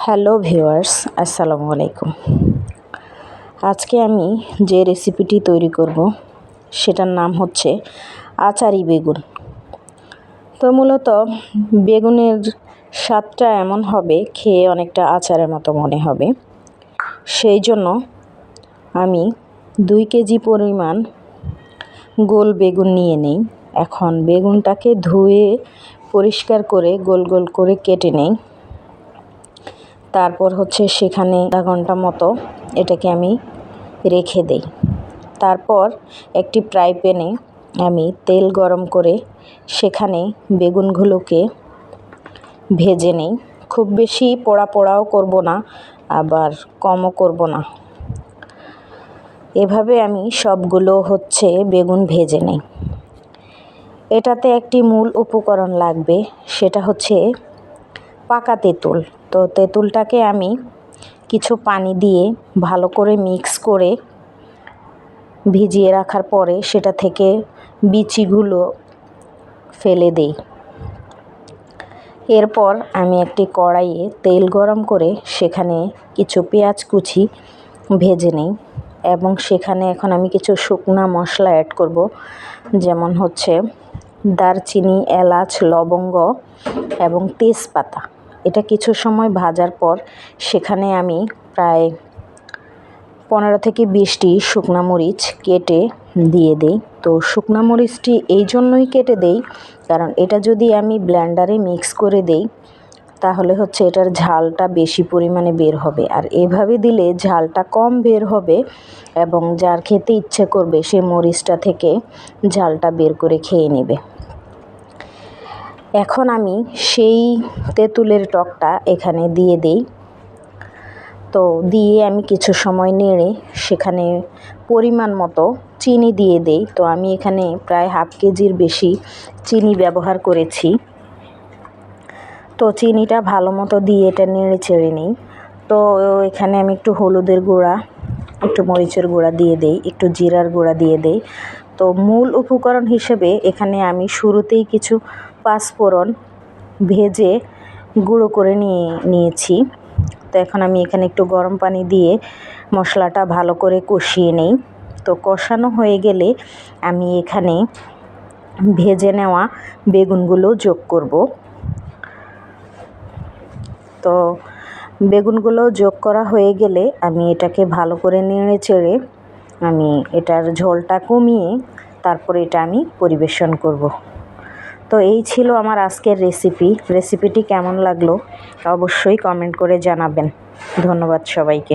Hello viewers, আসসালামু আলাইকুম। আজকে আমি যে রেসিপিটি তৈরি করব, সেটার নাম হচ্ছে আচারি বেগুন। তো মূলত বেগুনের স্বাদটা এমন হবে, খেয়ে অনেকটা আচারের মতো মনে হবে। সেই জন্য আমি দুই কেজি পরিমাণ গোল বেগুন নিয়ে নেই। এখন বেগুনটাকে ধুয়ে পরিষ্কার করে গোল গোল করে কেটে নেই। তারপর হচ্ছে সেখানে আধা ঘণ্টা মতো এটাকে আমি রেখে দেই। তারপর একটি ফ্রাই প্যানে আমি তেল গরম করে সেখানে বেগুনগুলোকে ভেজে নেই। খুব বেশি পোড়া পোড়াও করব না, আবার কমও করব না। এভাবে আমি সবগুলো হচ্ছে বেগুন ভেজে নেই। এটাতে একটি মূল উপকরণ লাগবে, সেটা হচ্ছে পাকা তেঁতুল। তো তেঁতুলটাকে আমি কিছু পানি দিয়ে ভালো করে মিক্স করে ভিজিয়ে রাখার পরে সেটা থেকে বিচিগুলো ফেলে দেই। এরপর আমি একটি কড়াইয়ে তেল গরম করে সেখানে কিছু পেঁয়াজ কুচি ভেজে নিই এবং সেখানে এখন আমি কিছু শুকনা মশলা অ্যাড করব, যেমন হচ্ছে দারচিনি, এলাচ, লবঙ্গ এবং তেজপাতা। এটা কিছু সময় ভাজার পর সেখানে আমি প্রায় পনেরো থেকে বিশটি শুকনা মরিচ কেটে দিয়ে দেই। তো শুকনা মরিচটি এই জন্যই কেটে দেই, কারণ এটা যদি আমি ব্ল্যান্ডারে মিক্স করে দেই, তাহলে হচ্ছে এটার ঝালটা বেশি পরিমাণে বের হবে। আর এভাবে দিলে ঝালটা কম বের হবে এবং যার খেতে ইচ্ছে করবে সে মরিচটা থেকে ঝালটা বের করে খেয়ে নেবে। এখন আমি সেই তেঁতুলের টকটা এখানে দিয়ে দেই। তো দিয়ে আমি কিছু সময় নেড়ে সেখানে পরিমাণ মতো চিনি দিয়ে দেই। তো আমি এখানে প্রায় হাফ কেজির বেশি চিনি ব্যবহার করেছি। তো চিনিটা ভালো মতো দিয়ে এটা নেড়ে চেড়ে নিই। তো এখানে আমি একটু হলুদের গুঁড়া, একটু মরিচের গুঁড়া দিয়ে দেই, একটু জিরার গুঁড়া দিয়ে দেই। তো মূল উপকরণ হিসেবে এখানে আমি শুরুতেই কিছু পাঁচফোড়ন ভেজে গুঁড়ো করে নিয়ে নিয়েছি। তো এখন আমি এখানে একটু গরম পানি দিয়ে মশলাটা ভালো করে কষিয়ে নেই। তো কষানো হয়ে গেলে আমি এখানে ভেজে নেওয়া বেগুনগুলো যোগ করব। তো বেগুনগুলো যোগ করা হয়ে গেলে আমি এটাকে ভালো করে নেড়ে চেড়ে আমি এটার ঝোলটা কমিয়ে তারপরে এটা আমি পরিবেশন করব। তো এই ছিল আমার আজকের রেসিপি রেসিপিটি কেমন লাগল অবশ্যই কমেন্ট করে জানাবেন। ধন্যবাদ সবাইকে।